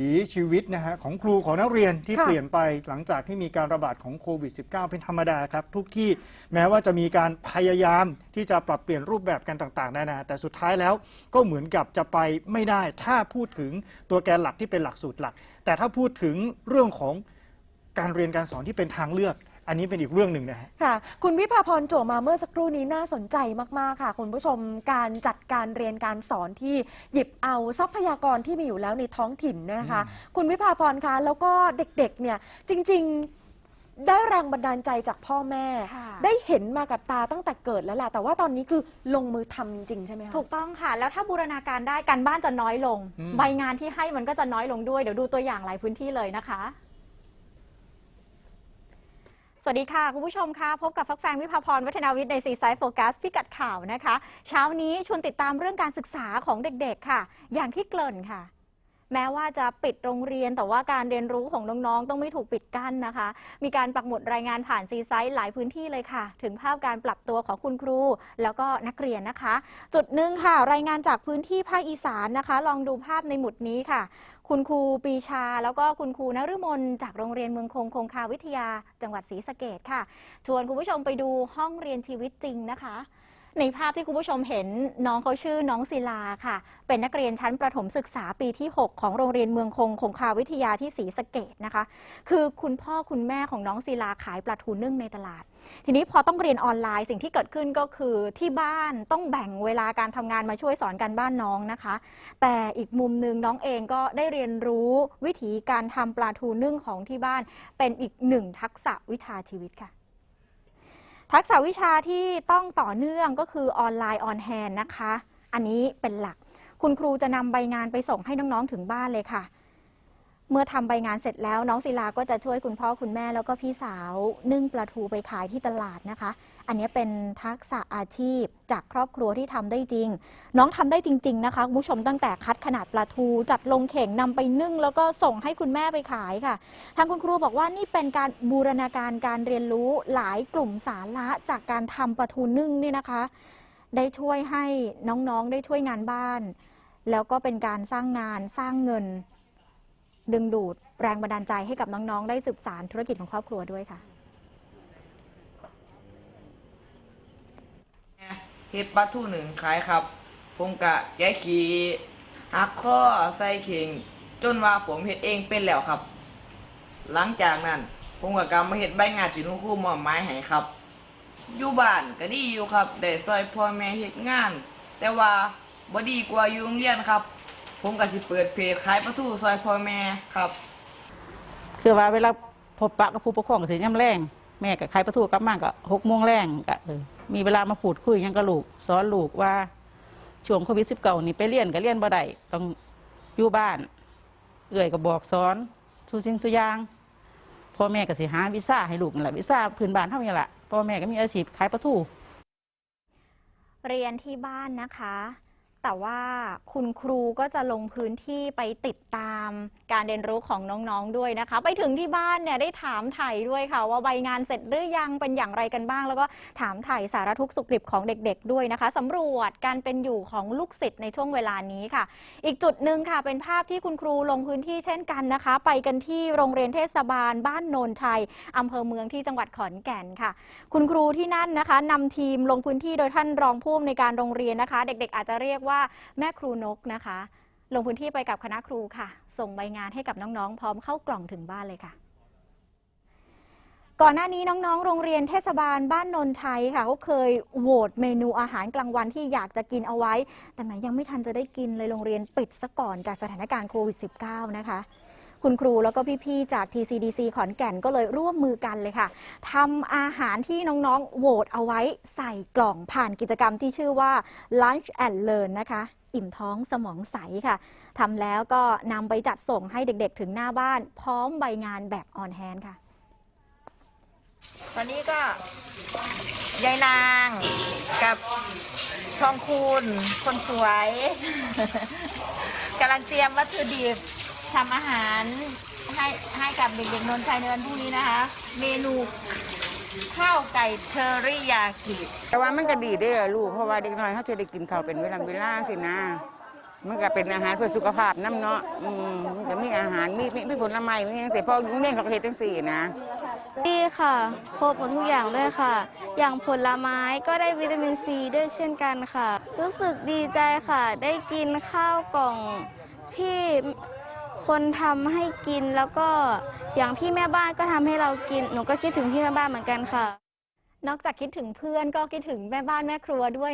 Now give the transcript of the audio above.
ถีชีวิตนะฮะของครูของนักเรียนที่ค่ะ เปลี่ยนไปหลังจากที่มีการระบาดของโควิด -19 เป็นธรรมดาครับ ทุกที่แม้ว่าจะมีการพยายามที่จะปรับเปลี่ยนรูปแบบกันต่างๆนานาแต่สุดท้ายแล้วก็เหมือนกับจะไปไม่ได้ ถ้าพูดถึงตัวแกนหลักที่เป็นหลักสูตรหลัก แต่ถ้าพูดถึงเรื่องของ การเรียนการสอนที่เป็นทางเลือก อันนี้เป็นอีกเรื่องหนึ่งนะฮะ ค่ะ คุณวิภาพรโจวมาเมื่อสักครู่นี้น่าสนใจมากๆค่ะ คุณผู้ชมการจัดการเรียนการสอนที่หยิบเอาทรัพยากรที่มีอยู่แล้วในท้องถิ่นนะคะ คุณวิภาพรคะแล้วก็เด็กๆเนี่ยจริง ๆ ได้แรงบันดาลใจจากพ่อแม่ ค่ะ ได้เห็นมากับตาตั้งแต่เกิดแล้วล่ะ แต่ว่าตอนนี้คือลงมือทำจริงๆใช่ไหมคะ ถูกต้องค่ะ แล้วถ้าบูรณาการได้การบ้านจะน้อยลง อืม ใบงานที่ให้มันก็จะน้อยลงด้วย เดี๋ยวดูตัวอย่างหลายพื้นที่เลยนะคะ สวัสดีค่ะ คุณผู้ชมค่ะ พบกับฟักแฟงวิภาพรวัฒนาวิทย์ในซีไซด์โฟกัสพิกัดข่าวนะคะ เช้านี้ชวนติดตามเรื่องการศึกษาของเด็กๆค่ะ อย่างที่เกริ่นค่ะ แม้ว่าจะปิดโรงเรียน แต่ว่าการเรียนรู้ของน้องๆ ต้องไม่ถูกปิดกั้นนะคะ มีการปักหมุดรายงานผ่านซีไซต์หลายพื้นที่เลยค่ะ ถึงภาพการปรับตัวของคุณครู แล้วก็นักเรียนนะคะ จุดหนึ่งค่ะ รายงานจากพื้นที่ภาคอีสานนะคะ ลองดูภาพในหมุดนี้ค่ะ คุณครูปีชา แล้วก็คุณครูนฤมลจากโรงเรียนเมืองคงคงคาวิทยา จังหวัดศรีสะเกดค่ะ ชวนคุณผู้ชมไปดูห้องเรียนชีวิตจริงนะคะ ในภาพที่คุณผู้ชมเห็นน้องเขาชื่อน้องศิลาค่ะ เป็นนักเรียนชั้นประถมศึกษาปีที่ 6 ของโรงเรียนเมืองคงคงคาวิทยาที่ศรีสะเกดนะคะ คือคุณพ่อคุณแม่ของน้องศิลาขายปลาทูนึ่งในตลาด ทีนี้พอต้องเรียนออนไลน์สิ่งที่เกิดขึ้นก็คือที่บ้านต้องแบ่งเวลาการทำงานมาช่วยสอนการบ้านน้องนะคะ แต่อีกมุมหนึ่งน้องเองก็ได้เรียนรู้วิธีการทำปลาทูนึ่งของที่บ้าน เป็นอีกหนึ่งทักษะวิชาชีวิตค่ะ ทักษะวิชาที่ต้องต่อเนื่องก็คือออนไลน์ออนแฮนนะคะ อันนี้เป็นหลัก คุณครูจะนำใบงานไปส่งให้น้อง ๆ ถึงบ้านเลยค่ะ เมื่อทำใบงานเสร็จแล้วน้องศิลาก็จะช่วยคุณพ่อคุณแม่แล้วก็พี่สาวนึ่งปลาทูไปขายที่ตลาดนะคะ อันนี้เป็นทักษะอาชีพจากครอบครัวที่ทำได้จริง น้องทำได้จริง ๆ นะคะคุณผู้ชมตั้งแต่คัดขนาดปลาทูจัดลงเข่งนำไปนึ่ง แล้วก็ส่งให้คุณแม่ไปขายค่ะ ทางคุณครูบอกว่านี่เป็นการบูรณาการการเรียนรู้หลายกลุ่มสาระจากการทำปลาทูนึ่งนี่นะคะ ได้ช่วยให้น้องๆได้ช่วยงานบ้าน แล้วก็เป็นการสร้างงานสร้างเงิน ดึงดูดแรงบันดาลใจให้กับน้องๆ ได้สืบสารธุรกิจของครอบครัวด้วยค่ะเฮ็ดปลาทูหนึ่งขายครับผมกะแกะขี่หักข้อใส่เข่งจนว่าผมเฮ็ดเองเป็นแล้วครับ หลังจากนั้น ผมก็กลับมาเฮ็ดใบงานที่คุครูมอบหมายให้ครับ อยู่บ้านก็ดีอยู่ครับ ได้ช่วยพ่อแม่เฮ็ดงาน แต่ว่าบ่ดีกว่าอยู่โรงเรียนครับ ผมก็สิเปิดเพจขายปลาทูซอยพ่อแม่ครับ คือว่าเวลาพบปะกับผู้ปกครองก็สิย่ำแรงแม่กับใครประทูกลับมาก็หกโมงแรงก็เออมีเวลามาพูดคุยหยังกับลูกสอนลูกว่าช่วงโควิดสิบเก้านี่ไปเรียนก็เรียนบ่ได้ต้องอยู่บ้าน เอื่อยก็บอกสอนทุกสิ่งทุกอย่างพ่อแม่ก็สิหาวีซ่าให้ลูกนั่นแหละวีซ่าพื้นบ้านเท่านี้แหละพ่อแม่ก็มีอาชีพขายปลาทูเรียนที่บ้านนะคะ แต่ว่าคุณครูก็จะลงพื้นที่ไปติดตามการเรียนรู้ของน้องๆด้วยนะคะ ไปถึงที่บ้านเนี่ยได้ถามไถ่ด้วยค่ะ ว่าใบงานเสร็จหรือยังเป็นอย่างไรกันบ้าง แล้วก็ถามไถ่สารทุกสุขดิบของเด็กๆด้วยนะคะสำรวจการเป็นอยู่ของลูกศิษย์ในช่วงเวลานี้ค่ะ อีกจุดหนึ่งค่ะ เป็นภาพที่คุณครูลงพื้นที่เช่นกันนะคะ ไปกันที่โรงเรียนเทศบาล บ้านโนนชัยอำเภอเมืองที่จังหวัดขอนแก่นค่ะ คุณครูที่นั่นนะคะนำทีมลงพื้นที่โดยท่านรองผู้อำนวยการโรงเรียนนะคะ เด็ก ๆ อาจจะเรียกว่าว่าแม่ครูนกนะคะ ลงพื้นที่ไปกับคณะครูค่ะ ส่งใบงานให้กับน้องๆ พร้อมเข้ากล่องถึงบ้านเลยค่ะก่อนหน้านี้น้องๆ โรงเรียนเทศบาลบ้านนนชัยค่ะเขาเคยโหวตเมนูอาหารกลางวันที่อยากจะกินเอาไว้ แต่แหนยังไม่ทันจะได้กินเลยโรงเรียนปิดซะก่อนจากสถานการณ์โควิด -19 นะคะ คุณครูแล้วก็พี่ๆจาก TCDC ขอนแก่นก็เลยร่วมมือกันเลยค่ะทำอาหารที่น้องๆโหวตเอาไว้ใส่กล่องผ่านกิจกรรมที่ชื่อว่า Lunch and Learn นะคะอิ่มท้องสมองใสค่ะ ทำแล้วก็นำไปจัดส่งให้เด็กๆ ถึงหน้าบ้าน พร้อมใบงานแบบออนแฮนค่ะ ตอนนี้ก็ยายนางกับทองคูณคนสวยกำลังเตรียมวัตถุดิบ ทำอาหารให้ให้กับเด็กๆนนท์ชัยในวันพรุ่งนี้นะคะ เมนูข้าวไก่เทอริยากิ แต่ว่ามันก็ดีเด้อลูกเพราะว่าเด็กน้อยเขาจะได้กินข้าวเป็นเวลาเวลาสินะมันก็เป็นอาหารเพื่อสุขภาพน้ำเนาะอืมมันก็มีอาหารมีมีมีผลไม้มีอย่างเสียพอยุ่งเล่นเขาก็เฮ็ดจังสี่นะ ดีค่ะ ครบหมดทุกอย่างเลยค่ะ อย่างผลไม้ก็ได้วิตามินซีด้วยเช่นกันค่ะ รู้สึกดีใจค่ะ ได้กินข้าวกล่องที่ คนทำให้กินแล้วก็อย่างพี่แม่บ้านก็ทำให้เรากิน หนูก็คิดถึงพี่แม่บ้านเหมือนกันค่ะ นอกจากคิดถึงเพื่อนก็คิดถึงแม่บ้านแม่ครัวด้วย